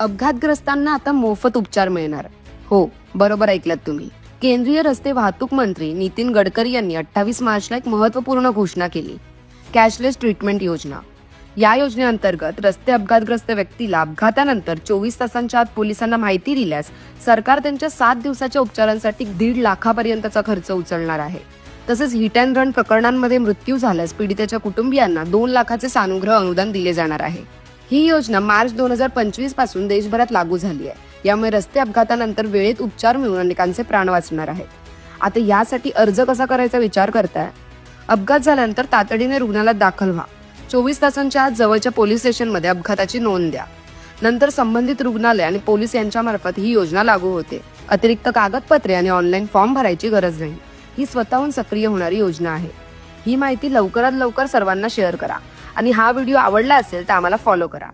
अपघातग्रस्तांना आता मोफत उपचार मिळणार. हो बरोबर ऐकलात तुम्ही. केंद्रीय रस्ते वाहतूक मंत्री नितीन गडकरी यांनी अठ्ठावीस मार्चला एक महत्त्वपूर्ण घोषणा केली. कॅशलेस ट्रीटमेंट योजना. या योजनेअंतर्गत रस्ते अपघातग्रस्त व्यक्तीला अपघातानंतर चोवीस तासांच्या आत पोलिसांना माहिती दिल्यास सरकार त्यांच्या सात दिवसाच्या उपचारांसाठी दीड लाखापर्यंतचा खर्च उचलणार आहे. तसेच हिट अँड रन प्रकरणांमध्ये मृत्यू झाल्यास पीडितेच्या कुटुंबियांना दोन लाखाचे सानुग्रह अनुदान दिले जाणार आहे. ही योजना मार्च दोन हजार पंचवीसपासून देशभरात लागू झाली आहे. यामुळे रस्ते अपघातानंतर वेळेत उपचार मिळून अनेकांचे प्राण वाचणार आहेत. आता यासाठी अर्ज कसा करायचा विचार करताय? अपघात झाल्यानंतर तातडीने रुग्णालयात दाखल व्हा. चोवीस तासांच्या आत जवळच्या पोलीस स्टेशनमध्ये अपघाताची नोंद द्या. नंतर संबंधित रुग्णालय आणि पोलीस यांच्यामार्फत ही योजना लागू होते. अतिरिक्त कागदपत्रे आणि ऑनलाईन फॉर्म भरायची गरज नाही. ही स्वतःहून सक्रिय होणारी योजना आहे. ही माहिती लवकरात लवकर सर्वांना शेअर करा. आणि हा व्हिडिओ आवडला असेल तर आम्हाला फॉलो करा.